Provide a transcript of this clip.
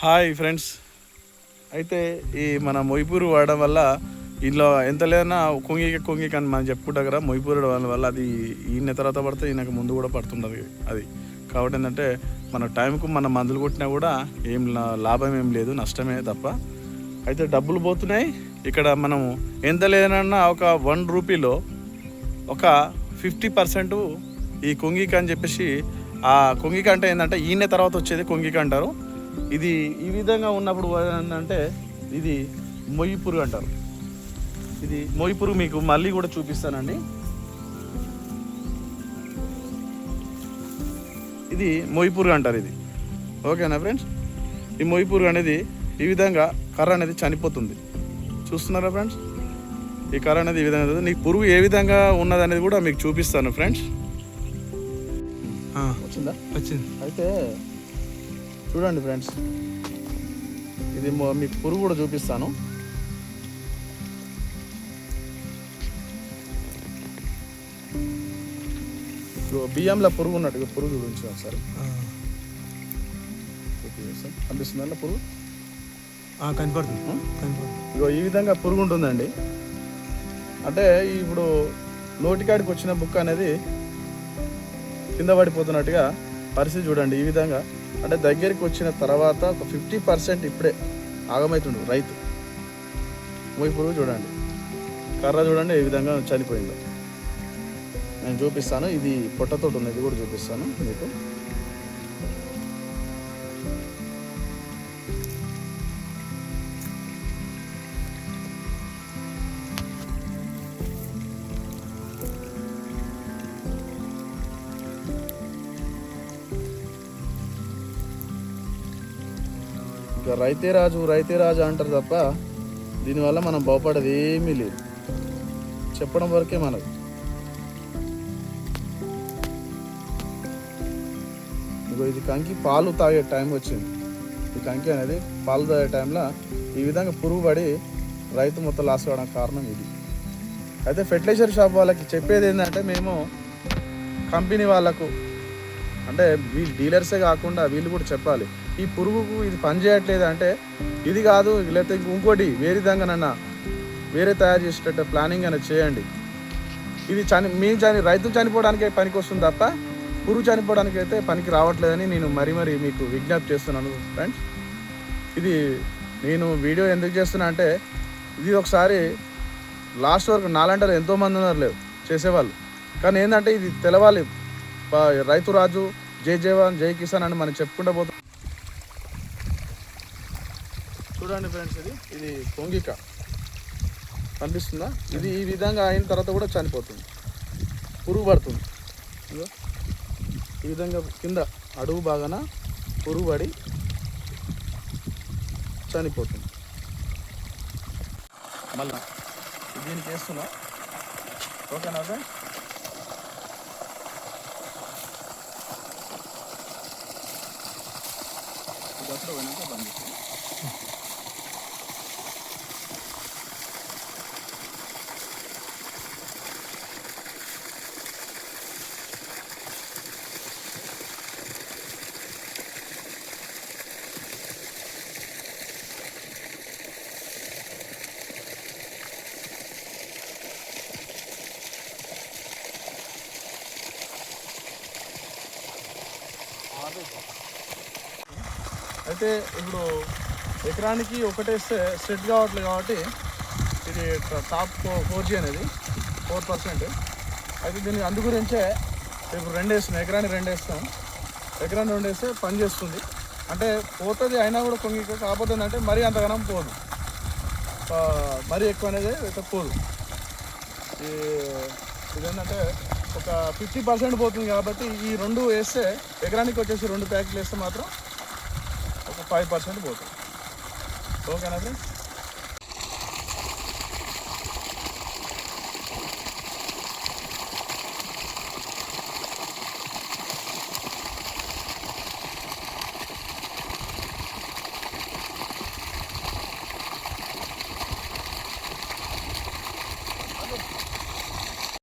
Hi friends. అయితే ఈ మన మొయ్పూరు వాడడం వల్ల ఇంట్లో ఎంత లేదన్నా కొంగిక కొంగిక అని మనం చెప్పుకుంటా కదా మొయ్పూరు వాడడం వల్ల అది ఈయన తర్వాత పడితే ఈయనకు ముందు కూడా పడుతుండదు అది. కాబట్టి ఏంటంటే మన టైంకు మన మందులు కొట్టినా కూడా ఏం లాభం ఏం లేదు నష్టమే తప్ప. అయితే డబ్బులు పోతున్నాయి. ఇక్కడ మనము ఎంత లేదన్నా ఒక వన్ రూపీలో ఒక ఫిఫ్టీ పర్సెంట్ ఈ కొంగిక అని చెప్పేసి ఆ కొంగిక అంటే ఏంటంటే ఈయన తర్వాత వచ్చేది కొంగిక అంటారు. ఇది ఈ విధంగా ఉన్నప్పుడు ఏంటంటే ఇది మొయ్యి పురుగు అంటారు. ఇది మొయ్యి పురుగు మీకు మళ్ళీ కూడా చూపిస్తానండి. ఇది మొయ్యి పురుగు అంటారు ఇది. ఓకేనా ఫ్రెండ్స్? ఈ మొయ్యి పురుగు అనేది ఈ విధంగా కర్ర అనేది చనిపోతుంది. చూస్తున్నారా ఫ్రెండ్స్? ఈ కర్ర అనేది ఈ విధంగా. నీకు పురుగు ఏ విధంగా ఉన్నది అనేది కూడా మీకు చూపిస్తాను ఫ్రెండ్స్. వచ్చిందా? వచ్చింది. అయితే చూడండి ఫ్రెండ్స్. ఇది మొ- మీకు పురుగు కూడా చూపిస్తాను. బియ్యంలో పురుగు ఉన్నట్టు ఇగో పురుగు గురించి ఒకసారి చూపిస్తాను కనిపిస్తుందా పురుగు? కనపడుతుంది. ఇగో ఈ విధంగా పురుగు ఉంటుందండి. అంటే ఇప్పుడు నోటికాడికి వచ్చిన బుక్ అనేది కింద పడిపోతున్నట్టుగా పరిస్థితి చూడండి ఈ విధంగా. అంటే దగ్గరికి వచ్చిన తర్వాత ఒక ఫిఫ్టీ పర్సెంట్ ఇప్పుడే ఆగమవుతుండు రైతు. పోయి పురుగు చూడండి. కర్ర చూడండి ఏ విధంగా చనిపోయిందో. నేను చూపిస్తాను. ఇది పొట్టతోటి ఉన్నది కూడా చూపిస్తాను మీకు. ఇక రైతే రాజు రైతే రాజు అంటారు తప్ప దీనివల్ల మనం బాగుపడేది ఏమీ లేదు. చెప్పడం వరకే మనకు. ఇగో ఇది కంకి పాలు తాగే టైం వచ్చింది. ఈ కంకి అనేది పాలు తాగే టైంలో ఈ విధంగా పురుగు పడి రైతు మొత్తం లాస్ కావడానికి కారణం ఇది. అయితే ఫెర్టిలైజర్ షాప్ వాళ్ళకి చెప్పేది ఏంటంటే మేము కంపెనీ వాళ్ళకు అంటే వీళ్ళు డీలర్సే కాకుండా వీళ్ళు కూడా చెప్పాలి. ఈ పురుగుకు ఇది పనిచేయట్లేదు అంటే ఇది కాదు లేకపోతే ఇంకోటి వేరే విధంగానన్నా వేరే తయారు చేసేటట్టు ప్లానింగ్ అనేది చేయండి. ఇది చని మీ చని రైతు చనిపోవడానికే పనికి వస్తుంది తప్ప పురుగు చనిపోవడానికి అయితే పనికి రావట్లేదని నేను మరీ మరీ మీకు విజ్ఞప్తి చేస్తున్నాను ఫ్రెండ్స్ ఇది నేను వీడియో ఎందుకు చేస్తున్నా అంటే ఇది ఒకసారి లాస్ట్ వరకు నాలంటారు ఎంతోమంది ఉన్నారు లేవు చేసేవాళ్ళు. కానీ ఏంటంటే ఇది తెలవాలి. రైతు రాజు జై జవాన్ జై కిసాన్ అని మనం చెప్పుకుంటూ పోతాం. చూడండి ఫ్రెండ్స్ ఇది. ఇది పొంగిక కనిపిస్తుందా? ఇది ఈ విధంగా అయిన తర్వాత కూడా చనిపోతుంది. పురుగు పడుతుంది. ఈ విధంగా కింద అడుగు బాగాన పురుగు పడి చనిపోతుంది. మళ్ళా దీనికి వేస్తున్నా ఓకేనా ఫ్రెండ్స్ ఇది అప్పుడు పోయినాక బంద్ చేస్తాను అయితే ఇప్పుడు ఎకరానికి ఒకటేస్తే సెట్ కావట్లేదు కాబట్టి ఇది టాప్ ఫోర్ జీ అనేది ఫోర్ పర్సెంట్. అయితే దీనికి అందు గురించే ఇప్పుడు రెండు వేస్తున్నాం ఎకరానికి రెండు వేస్తాం ఎకరానికి రెండు వేస్తే పని చేస్తుంది. అంటే పోతుంది అయినా కూడా కొంగి కాకపోతే అంటే మరీ అంతగానం పోదు. మరీ ఎక్కువ అనేది అయితే పోదు. ఈ ఇదేంటంటే ఒక ఫిఫ్టీ పర్సెంట్ పోతుంది కాబట్టి ఈ రెండు వేస్తే ఎకరానికి వచ్చేసి రెండు ప్యాకెట్లు వేస్తే మాత్రం ఒక ఫైవ్ పర్సెంట్ పోతుంది. ఓకేనా ఫ్రెండ్స్?